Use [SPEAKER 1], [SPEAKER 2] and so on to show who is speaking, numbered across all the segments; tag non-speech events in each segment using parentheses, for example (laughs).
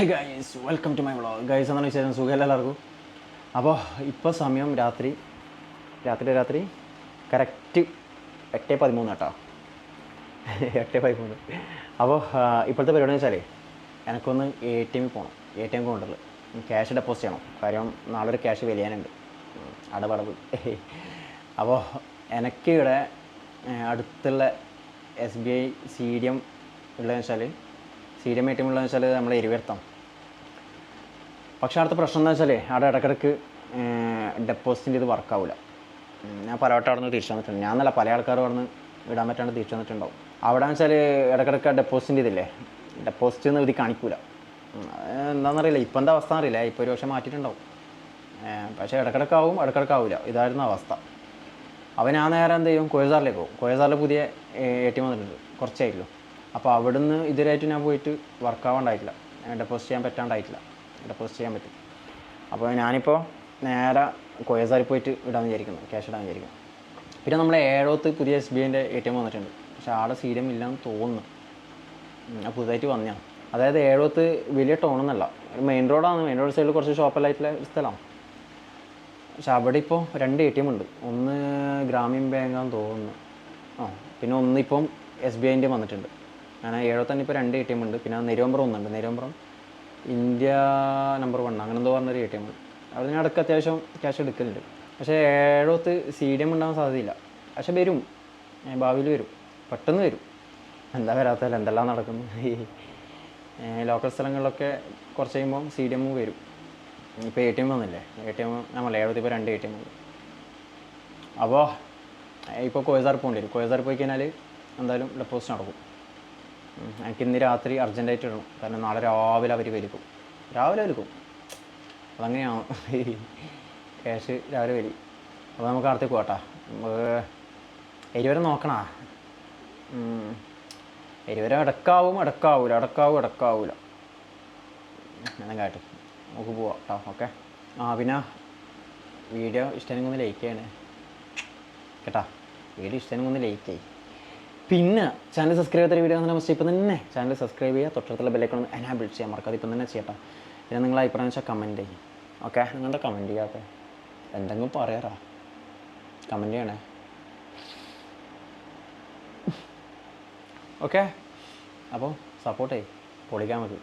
[SPEAKER 1] Hi guys welcome to my vlog guys എന്നാണ് വിശേഷം? സുഖമല്ല എല്ലാവർക്കും? അപ്പോൾ ഇപ്പോൾ സമയം രാത്രി. രാത്രി രാത്രി. കറക്റ്റ് എട്ട് പതിമൂന്ന് കേട്ടോ. എട്ട് പതിമൂന്ന്. അപ്പോൾ ഇപ്പോഴത്തെ പരിപാടി എന്ന് വെച്ചാൽ എനിക്കൊന്ന് എ ടി എമ്മിൽ പോകണം എ ടി എം കൊണ്ടുള്ളത് ക്യാഷ് ഡെപ്പോസിറ്റ് ചെയ്യണം. കാര്യം നാളെ ഒരു ക്യാഷ് വലിയാനുണ്ട്. അടപടവ് അപ്പോൾ എനിക്ക് ഇവിടെ അടുത്തുള്ള S B I C D M ഉള്ളതെന്ന് വെച്ചാൽ C D M A T M ഉള്ളതെന്ന് വെച്ചാൽ നമ്മൾ എരിവരുത്താം പക്ഷേ അടുത്ത പ്രശ്നം എന്താ വെച്ചാൽ അവിടെ ഇടക്കിടക്ക് ഡെപ്പോസിറ്റിന്റെ ഇത് വർക്കാവില്ല ഞാൻ പല വട്ടം അവിടെ നിന്ന് തിരിച്ചു വന്നിട്ടുണ്ട്. ഞാൻ നല്ല പല ആൾക്കാർ അവിടെ ഇടാൻ പറ്റാണ്ട് തിരിച്ചു വന്നിട്ടുണ്ടാവും. അവിടെ വെച്ചാൽ ഇടക്കിടക്ക് ഡെപ്പോസിറ്റിന്റെ ഇതില്ലേ ഡെപ്പോസിറ്റ് ഒന്നും ഇത് കാണിക്കൂല. എന്താണെന്നറിയില്ല ഇപ്പം എന്താ അവസ്ഥ അറിയില്ല. ഇപ്പോൾ ഒരു പക്ഷേ മാറ്റിയിട്ടുണ്ടാവും. പക്ഷേ ഇടക്കിടക്കാവും ഇടക്കിടക്കാവില്ല ഇതായിരുന്നു അവസ്ഥ. അവൻ ആ നേരം എന്ത് ചെയ്യും? കോയസാറിലേക്ക് പോകും. കോയസാറിൽ പുതിയ എ ടി എം വന്നിട്ടുണ്ട്. കുറച്ചായിട്ടുള്ളൂ അപ്പോൾ അവിടുന്ന് ഇതുവരെയായിട്ട് ഞാൻ പോയിട്ട് വർക്കാവാണ്ടായിട്ടില്ല ഡെപ്പോസിറ്റ് ചെയ്യാൻ പറ്റാണ്ടായിട്ടില്ല. ഡെപ്പോസിറ്റ് ചെയ്യാൻ പറ്റും. അപ്പോൾ ഞാനിപ്പോൾ നേരെ കോയസാറിൽ പോയിട്ട് ഇടാൻ വിചാരിക്കുന്നു ക്യാഷ് ഇടാൻ വിചാരിക്കുന്നു. പിന്നെ നമ്മൾ ഏഴോത്ത് പുതിയ എസ് ബി ഐന്റെ എ ടി എം വന്നിട്ടുണ്ട്. പക്ഷേ ആടെ സി ഡി എം ഇല്ലെന്ന് തോന്നുന്നു. അത് പുതുതായിട്ട് വന്നതാണ് അതായത് ഏഴോത്ത് വലിയ ടൗണൊന്നല്ല മെയിൻ റോഡാണ് മെയിൻ റോഡ് സൈഡിൽ കുറച്ച് ഷോപ്പെല്ലായിട്ടുള്ള സ്ഥലമാണ്. പക്ഷെ അവിടെ ഇപ്പോൾ രണ്ട് എ ടി എം ഉണ്ട്. ഒന്ന് ഗ്രാമീൺ ബാങ്കാന്ന് തോന്നുന്നു. ആ പിന്നെ ഒന്നിപ്പം എസ് ബി ഐന്റെ വന്നിട്ടുണ്ട്. അങ്ങനെ ഏഴോത്തന്നെ ഇപ്പോൾ രണ്ട് എ ടി എം ഉണ്ട്. പിന്നെ നെരുവമ്പുറം ഒന്നുണ്ട് നെരുവമ്പുറം ഇന്ത്യ നമ്പർ വൺ അങ്ങനെ എന്തോ പറഞ്ഞൊരു എ ടി എം അവിടെ ഇടയ്ക്ക് അത്യാവശ്യം ക്യാഷ് എടുക്കലുണ്ട് പക്ഷേ ഏഴോത്ത് സി ഡി എം ഉണ്ടാകാൻ സാധ്യതയില്ല. പക്ഷെ വരും. ഭാവിയിൽ വരും. പെട്ടെന്ന് വരും. എന്താ വരാത്തതല്ല. എന്തെല്ലാം നടക്കുന്നു? ഈ ലോക്കൽ സ്ഥലങ്ങളിലൊക്കെ കുറച്ച് കഴിയുമ്പോൾ സി ഡി എം വരും. ഇപ്പോൾ എ ടി എം വന്നില്ലേ? എ ടി എം നമ്മൾ ഏഴോത്ത് ഇപ്പോൾ രണ്ട് എ ടി എം ഉണ്ട് അപ്പോൾ ഇപ്പോൾ കോയസാർ പോകേണ്ടി വരും. കോയസാർ പോയി കഴിഞ്ഞാൽ എന്തായാലും ഡെപ്പോസിറ്റ് നടക്കും. എനിക്ക് ഇന്ന് രാത്രി അർജന്റായിട്ട് ഇടണം. കാരണം നാളെ രാവിലെ അവർ വലിക്കും രാവിലെ വലിക്കും അതങ്ങനെയാണ് ക്യാഷ് (laughs) രാവിലെ വലി അപ്പോൾ നമുക്ക് അടുത്തേക്ക് നമുക്ക് എരിവരെ നോക്കണാ. എരിവരെ ഇടക്കാവും ഇടക്കാവൂല ഇടക്കാവും അടക്കാവൂല കേട്ടു. നമുക്ക് പോവാം കേട്ടോ. ഓക്കെ? ആ പിന്നെ വീഡിയോ ഇഷ്ടമെങ്കിൽ ഒന്ന് ലൈക്ക് ചെയ്യണേ. കേട്ടാ. വീഡിയോ ഇഷ്ടമെങ്കിൽ ഒന്ന് ലൈക്ക് ചെയ്യും. പിന്നെ ചാനൽ സബ്സ്ക്രൈബ് ചെയ്ത വീഡിയോ തന്നെ മസ്റ്റ് ഇപ്പം തന്നെ. ചാനൽ സബ്സ്ക്രൈബ് ചെയ്യുക തൊട്ടടുത്തുള്ള ബെല്ലൈക്കൺ എനാബിൾ ചെയ്യാൻ മറക്കാതെ ഇപ്പം തന്നെ ചെയ്യട്ടോ. പിന്നെ നിങ്ങൾ അഭിപ്രായം വെച്ചാൽ കമന്റ് ചെയ്യും. ഓക്കെ നിങ്ങളുടെ കമന്റ് ചെയ്യാത്ത. എന്തെങ്കിലും പറയാറാ. കമന്റ് ചെയ്യണേ. ഓക്കെ അപ്പോൾ സപ്പോർട്ട് ചെയ്യും. പൊളിക്കാൻ മതി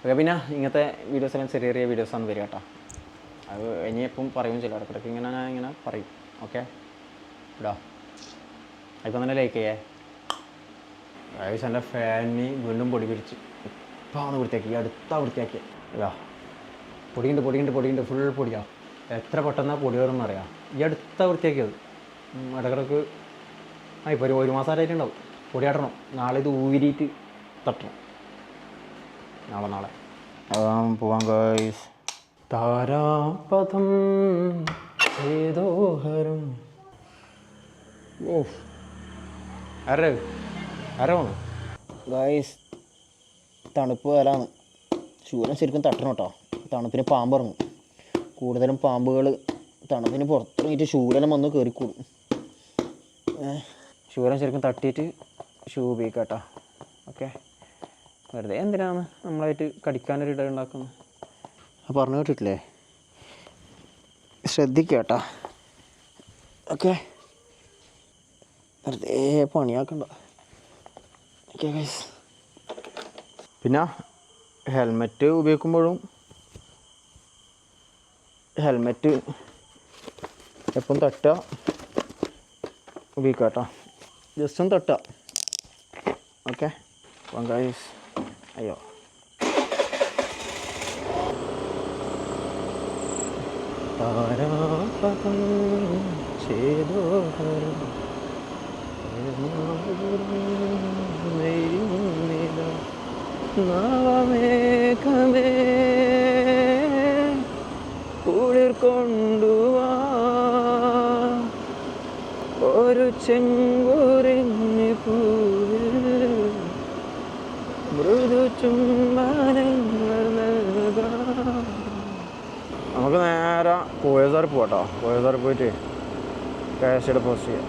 [SPEAKER 1] ഓക്കെ പിന്നെ ഇങ്ങനത്തെ വീഡിയോസ് എല്ലാം ചെറിയ ചെറിയ വീഡിയോസാണ് വരിക കേട്ടോ. അത് ഇനി എപ്പം പറയും ചില ഇടയ്ക്കിടയ്ക്ക് ഇങ്ങനെ ഞാൻ ഇങ്ങനെ പറയും. ഓക്കെ ഇടാ. ഇപ്പം തന്നെ ലൈക്ക് ചെയ്യേ. ഗൈസ് എന്റെ ഫാനി വീണ്ടും പൊടി പിടിച്ച്. ഇപ്പം ആണ് വൃത്തിയാക്കി അടുത്ത വൃത്തിയാക്കി ഇതാ. പൊടിയുണ്ട് പൊടിയുണ്ട് പൊടിയുണ്ട്. ഫുൾ പൊടിയാ എത്ര പെട്ടെന്ന് പൊടി വരും അറിയാം. ഈ അടുത്ത വൃത്തിയാക്കിയത്. ഇടക്കിടക്ക് ആ ഇപ്പോൾ ഒരു ഒരു മാസമായിട്ടുണ്ടാവും പൊടി തട്ടണം നാളെ ഇത് ഊരിയിട്ട് തട്ടണം. നാളെ നാളെ. അതാ പോവാം ഗൈസ് താരാപഥം ഏതോഹരം ഓ ആരേ? ആരാ? തണുപ്പ് കാലാണ്. ശൂലം ശരിക്കും തട്ടണം കേട്ടോ. തണുപ്പിന് പാമ്പ് ഇറങ്ങും. കൂടുതലും പാമ്പുകൾ തണുപ്പിന് പുറത്തിറങ്ങിയിട്ട് ശൂലം വന്ന് കയറിക്കൂടും ശൂലം ശരിക്കും തട്ടിയിട്ട് ഷൂ ഉപയോഗിക്കാം കേട്ടോ ഓക്കെ. വെറുതെ എന്തിനാണ് നമ്മളായിട്ട് കടിക്കാനൊരു ഇട ഉണ്ടാക്കുന്നത്? ആ പറഞ്ഞു കേട്ടിട്ടില്ലേ? ശ്രദ്ധിക്കുക കേട്ടോ ഓക്കെ. വെറുതെ പണിയാക്കണ്ട. പിന്നെ ഹെൽമെറ്റ് ഉപയോഗിക്കുമ്പോഴും ഹെൽമെറ്റ് എപ്പം തട്ട ഉപയോഗിക്കാം കേട്ടോ ജസ്റ്റ് ഒന്ന് തട്ടുക ഓക്കെ ഗൈസ് അയ്യോ. താരാപഥം ചേതോഹരം കുളിർ കൊണ്ടുവാ ഒരു ചെങ്കുറിഞ്ഞ് പൂവിൽ മൃദു ചുംബനങ്ങൾ നമുക്ക് നേരെ കോയസാർ പോട്ടോ കോയസാർ പോയിട്ട് ക്യാഷ് പോസ്റ്റ് ചെയ്യാം.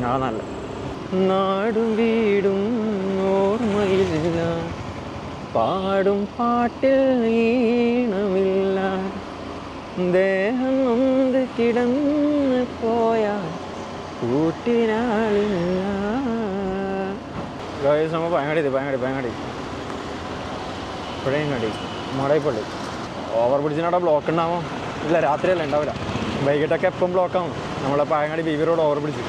[SPEAKER 1] ഞാൻ നല്ല നാടും വീടും ഓർമ്മയില്ല. പാടും പാട്ടിൽ ഈണമില്ല. ദേഹം നൊന്ത് കിടന്ന് പോയാൽ കൂട്ടിനാളില്ല. ഗായ്സ് പയങ്ങാടി പയങ്ങാടി പയങ്ങാടി പുഴയങ്ങാടി മടയപ്പള്ളി ഓവർ ബ്രിഡ്ജിനവിടെ ബ്ലോക്ക് ഉണ്ടാവും. ഇല്ല രാത്രിയല്ല ഉണ്ടാവില്ല. വൈകിട്ടൊക്കെ എപ്പം ബ്ലോക്കാവും നമ്മളെ പായങ്ങാടി ബീവി റോഡ് ഓവർ ബ്രിഡ്ജ്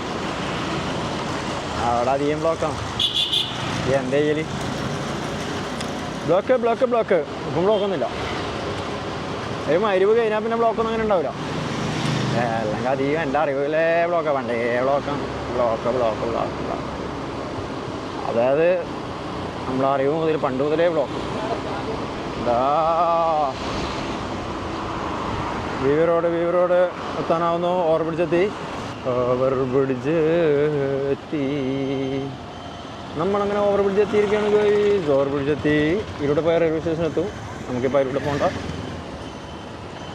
[SPEAKER 1] അവിടെ അധികം ബ്ലോക്കാണ് എന്താ ചെയ്യൽ ബ്ലോക്ക് ബ്ലോക്ക് ബ്ലോക്ക് ഇപ്പം ബ്ലോക്കൊന്നുമില്ല ഒരു മരുവ് കഴിഞ്ഞാൽ പിന്നെ ബ്ലോക്കൊന്നും അങ്ങനെ ഉണ്ടാവില്ല. അല്ലെങ്കിൽ അധികം എന്റെ അറിവിലെ ബ്ലോക്കാണ് പണ്ടേ ബ്ലോക്കാണ് ബ്ലോക്ക് ബ്ലോക്ക് ബ്ലോക്ക് ബ്ലോക്ക് അതായത് നമ്മളെ അറിവ് മുതൽ പണ്ട് മുതലേ ബ്ലോക്ക് ഇതാ വീവി റോഡ് വീവി റോഡ് എത്താനാവുന്നു. എത്തി ഓവർ ബ്രിഡ്ജ് എത്തി. നമ്മളങ്ങനെ ഓവർ ബ്രിഡ്ജ് എത്തിയിരിക്കുകയാണ് ഗൈസ് ഓവർ ബ്രിഡ്ജ് എത്തി. ഇവിടെ പോയ റെയിൽവേ സ്റ്റേഷൻ എത്തും. നമുക്കിപ്പോൾ അതിലൂടെ പോകണ്ട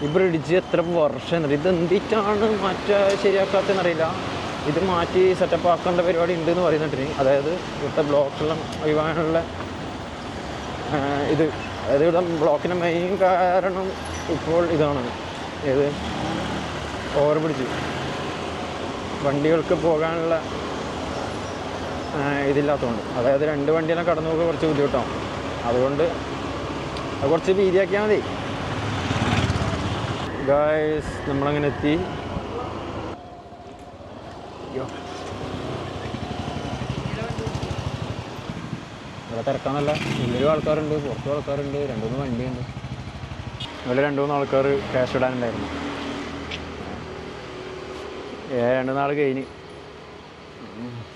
[SPEAKER 1] ഈ ബ്രിഡ്ജ് എത്ര വർഷം ഇത് എന്തിട്ടാണ് മാറ്റാ ശരിയാക്കാത്തതെന്നറിയില്ല. ഇത് മാറ്റി സെറ്റപ്പ് ആക്കേണ്ട പരിപാടി ഉണ്ടെന്ന് പറയുന്നുണ്ട് അതായത് ഇവിടുത്തെ ബ്ലോക്കെല്ലാം ഒഴിവാനുള്ള ഇത്. അതായത് ഇവിടെ ബ്ലോക്കിന്റെ മെയിൻ കാരണം ഇപ്പോൾ ഇതാണ്. ഏത്? ഓവർ ബ്രിഡ്ജ് വണ്ടികൾക്ക് പോകാനുള്ള ഇതില്ലാത്തതുകൊണ്ട് അതായത് രണ്ട് വണ്ടിയെല്ലാം കടന്നു പോകുക കുറച്ച് ബുദ്ധിമുട്ടാവും അതുകൊണ്ട് അത് കുറച്ച് വീതിയാക്കിയാൽ മതി. ഗായ്സ് നമ്മളങ്ങനെ എത്തി. ഇവിടെ തിരക്കാന്നല്ല ഉള്ളിലും ആൾക്കാരുണ്ട് പുറത്തും ആൾക്കാരുണ്ട്. രണ്ട് മൂന്ന് വണ്ടിയുണ്ട്. ഇവിടെ രണ്ട് മൂന്ന് ആൾക്കാർ ക്യാഷ് ഇടാനുണ്ടായിരുന്നു. ഏ രണ്ട് നാൾ കഴിഞ്ഞ്.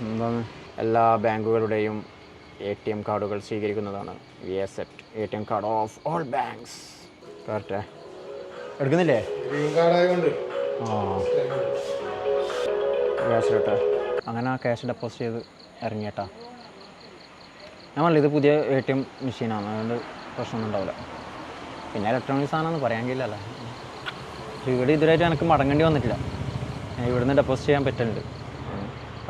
[SPEAKER 1] എന്താണ്? എല്ലാ ബാങ്കുകളുടെയും എ ടി എം കാർഡുകൾ സ്വീകരിക്കുന്നതാണ് V S at A T M card of all banks കറക്റ്റേ എടുക്കുന്നില്ലേ? ആ. ക്യാഷ് ഇട്ടെ അങ്ങനെ ആ ക്യാഷ് ഡെപ്പോസിറ്റ് ചെയ്ത് ഇറങ്ങിയേട്ടാ. ഞാൻ പറഞ്ഞില്ല ഇത് പുതിയ എ ടി എം മെഷീനാണ് അതുകൊണ്ട് പ്രശ്നമൊന്നും ഉണ്ടാവില്ല. പിന്നെ ഇലക്ട്രോണിക് സാധനമെന്ന് പറയാൻ കഴിയില്ലല്ലോ. ഇവിടെ ഇതുവരെയായിട്ട് എനിക്ക് മടങ്ങേണ്ടി വന്നിട്ടില്ല. ഇവിടുന്ന് ഡെപ്പോസിറ്റ് ചെയ്യാൻ പറ്റുന്നുണ്ട്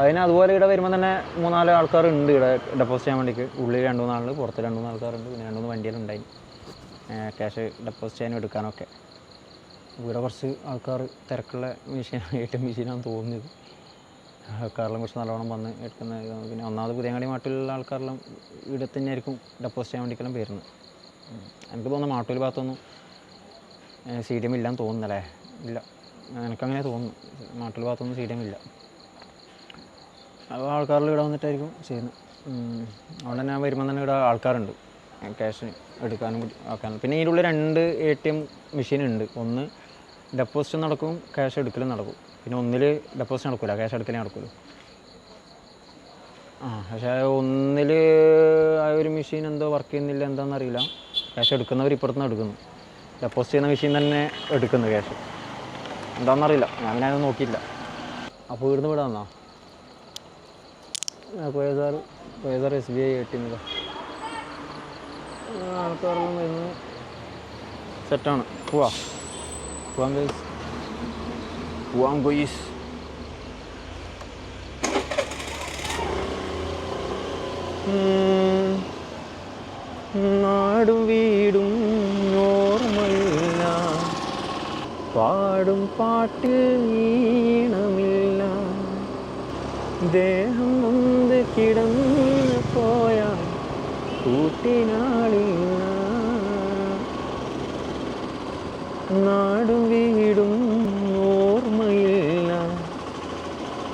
[SPEAKER 1] അതിന് അതുപോലെ ഇവിടെ വരുമ്പോൾ തന്നെ മൂന്നാൽ ആൾക്കാരുണ്ട് ഇവിടെ ഡെപ്പോസിറ്റ് ചെയ്യാൻ വേണ്ടിക്ക്. ഉള്ളിൽ രണ്ട് മൂന്നാളുണ്ട് പുറത്ത് രണ്ട് മൂന്ന് ആൾക്കാരുണ്ട് പിന്നെ രണ്ട് മൂന്ന് ഉണ്ടായി. ക്യാഷ് ഡെപ്പോസിറ്റ് ചെയ്യാനും എടുക്കാനൊക്കെ. ഇവിടെ കുറച്ച് ആൾക്കാർ തിരക്കുള്ള മെഷീനാണ് എ മെഷീനാണ് തോന്നുന്നത്. ആൾക്കാരെല്ലാം കുറച്ച് നല്ലോണം വന്ന് എടുക്കുന്ന പിന്നെ ഒന്നാമത് പുതിയങ്ങാടി മാട്ടിലുള്ള ആൾക്കാരെല്ലാം ഇവിടെ തന്നെ ആയിരിക്കും ഡെപ്പോസിറ്റ് ചെയ്യാൻ വേണ്ടിക്കെല്ലാം വരുന്നത്. എനിക്ക് തോന്നുന്നു മാട്ടൂർ ഭാഗത്തൊന്നും സി ഡി എം ഇല്ലാന്ന് തോന്നുന്നല്ലേ? ഇല്ല. എനിക്കങ്ങനെ തോന്നുന്നു. നാട്ടിൽ ഭാഗത്തൊന്നും സി ഇല്ല അപ്പോൾ ആൾക്കാരിൽ ഇവിടെ വന്നിട്ടായിരിക്കും ചെയ്യുന്നത്. അതുകൊണ്ട് തന്നെ വരുമ്പോൾ തന്നെ ഇവിടെ ആൾക്കാരുണ്ട്. ക്യാഷ് എടുക്കാനും ആക്കാനും. പിന്നെ ഇതിലുള്ള രണ്ട് എ ടി എം മെഷീൻ ഉണ്ട്. ഒന്ന് ഡെപ്പോസിറ്റ് നടക്കും ക്യാഷ് എടുക്കലും നടക്കും. പിന്നെ ഒന്നിൽ ഡെപ്പോസിറ്റ് നടക്കില്ല ക്യാഷ് എടുക്കലേ നടക്കുള്ളൂ. ആ പക്ഷേ ഒന്നിൽ ആ ഒരു മെഷീൻ എന്തോ വർക്ക് ചെയ്യുന്നില്ല എന്താണെന്നറിയില്ല ക്യാഷ് എടുക്കുന്നവർ ഇപ്പുറത്തുനിന്ന് എടുക്കുന്നു ഡെപ്പോസിറ്റ് ചെയ്യുന്ന മെഷീൻ തന്നെ എടുക്കുന്നു ക്യാഷ് എന്താണെന്നറിയില്ല ഞാൻ പിന്നെ അത് നോക്കിയില്ല അപ്പോൾ ഇവിടുന്ന് ഇവിടെ വന്നോ? പോയതാർ പോയതാർ S B I A T വരുന്നു സെറ്റാണ് പോവാ. പോവാം ഗൈസ് പോവാം ഗോയ്സ് നാടും വീടും ഓർമ്മയില്ല പാടും പാട്ടിൽ ഈണമില്ല. ദേഹം നൊന്ത് കിടന്ന് പോയ കൂട്ടിനാളില്ല. നാടും വീടും ഓർമ്മയില്ല.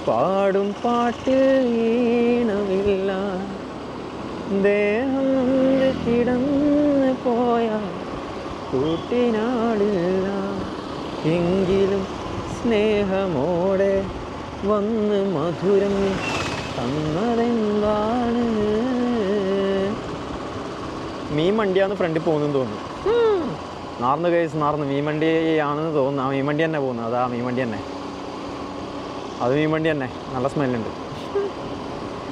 [SPEAKER 1] പാടും പാട്ടിൽ ഈണമില്ല. ദേഹം നൊന്ത് കിടന്ന് പോയാ കൂട്ടിനാളില്ല. എങ്കിലും സ്നേഹമോടെ വന്ന് മധുരം തന്നതെന്താണ്? മീൻ വണ്ടിയാന്ന് ഫ്രണ്ടിൽ പോകുന്നെന്ന് തോന്നുന്നു. നാർന്ന് കേസ് നാർന്ന്. ആണെന്ന് തോന്നുന്നു. ആ മീമണ്ടി വണ്ടി തന്നെ പോകുന്നത്. അതാ മീൻ വണ്ടി തന്നെ. അത് മീമണ്ടി വണ്ടി തന്നെ. നല്ല സ്മെല്ലുണ്ട്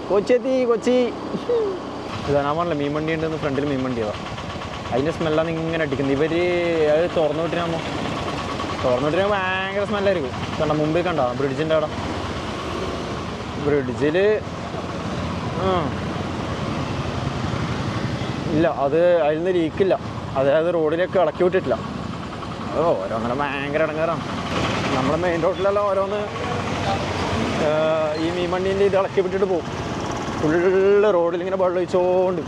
[SPEAKER 1] കൊച്ചെത്തി കൊച്ചി. ഇതാ പറഞ്ഞില്ല മീൻ വണ്ടി ഉണ്ടെന്ന് ഫ്രണ്ടിൽ അതാ അതിന്റെ സ്മെല്ലാണ് ഇങ്ങനെ അടിക്കുന്നത്. ഇവർ അത് തുറന്നു വിട്ടിനാമോ തുറന്നു വിട്ടിനാ ഭയങ്കര സ്മെല്ലായിരിക്കും കണ്ട മുമ്പിൽ കണ്ടോ ബ്രിഡ്ജിന്റെ അവിടെ. ബ്രിഡ്ജിൽ ഇല്ല അത് അതിൽ നിന്ന് ലീക്കില്ല അതായത് റോഡിലേക്ക് ഇളക്കി വിട്ടിട്ടില്ല. അത് ഓരോന്നിനും ഭയങ്കര ഇടങ്ങാറാണ്. നമ്മുടെ മെയിൻ റോഡിലെല്ലാം ഓരോന്ന് ഈ മീമണ്ണീന്റെ ഇത് ഇളക്കി വിട്ടിട്ട് പോകും ഫുള്ള് റോഡിലിങ്ങനെ വെള്ളം ഒഴിച്ചോണ്ട്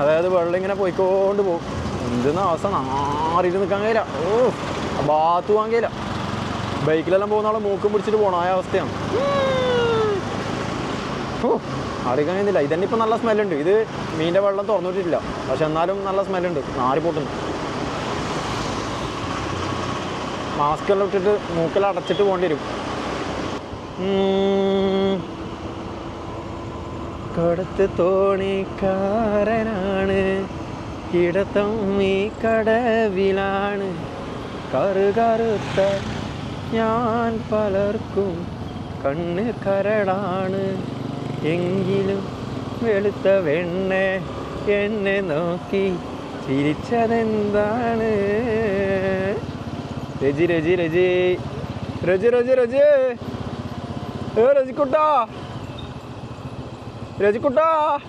[SPEAKER 1] അതായത് വെള്ളം ഇങ്ങനെ പോയിക്കൊണ്ട് പോകും എന്തെന്ന അവസ്ഥ നാറിയിട്ട് നിൽക്കാൻ കഴിയില്ല. ഓ ബാത്ത് പോകാൻ കഴിയില്ല. ബൈക്കിലെല്ലാം പോകുന്ന ആളെ മൂക്കും പിടിച്ചിട്ട് പോകണം ആ അവസ്ഥയാണ്. ഓ അറിയിക്കാൻ കഴിയുന്നില്ല. ഇതന്നെ ഇപ്പം നല്ല സ്മെല്ലുണ്ട്. ഇത് മീന്റെ വെള്ളം തുറന്നിട്ടില്ല പക്ഷെ എന്നാലും നല്ല സ്മെല്ലുണ്ട്. നാറി പൊട്ടുന്നു. മാസ്ക് എല്ലാം ഇട്ടിട്ട് മൂക്കെല്ലാം അടച്ചിട്ട് പോകേണ്ടി വരും. കൊടുത്ത് തോണിക്കാരനാണ്. കിടത്തം ഈ കടവിലാണ്. കറുകറുത്ത ഞാൻ പലർക്കും കണ്ണ് കരടാണ് എങ്കിലും വെളുത്ത വെണ്ണ എന്നെ നോക്കി ചിരിച്ചതെന്താണ്? രജി രജി രജി. രജി രജി രജി. ഏ രജിക്കുട്ടാ. രജിക്കുട്ടാ.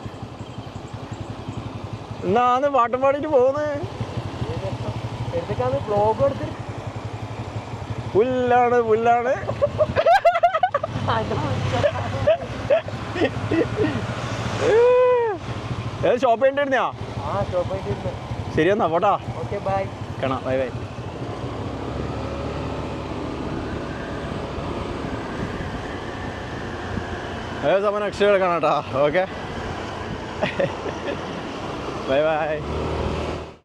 [SPEAKER 1] എന്നാന്ന് പാട്ടും പാടിയിട്ട് പോകുന്നത്
[SPEAKER 2] ബ്ലോഗ്
[SPEAKER 1] പുല്ലാണ് പുല്ലാണ്. ഏത് ഷോപ്പ് ചെയ്യണ്ടിരുന്നാ
[SPEAKER 2] ആ ഷോപ്പായിട്ട് ഇരുന്ന്
[SPEAKER 1] ശരി എന്നാ പോട്ടാ.
[SPEAKER 2] ബൈ
[SPEAKER 1] കാണാം ബൈ ബൈ. ഏത് സമയം നെക്സ്റ്റ് കാണാം കേട്ടോ ഓക്കെ ബൈ ബൈ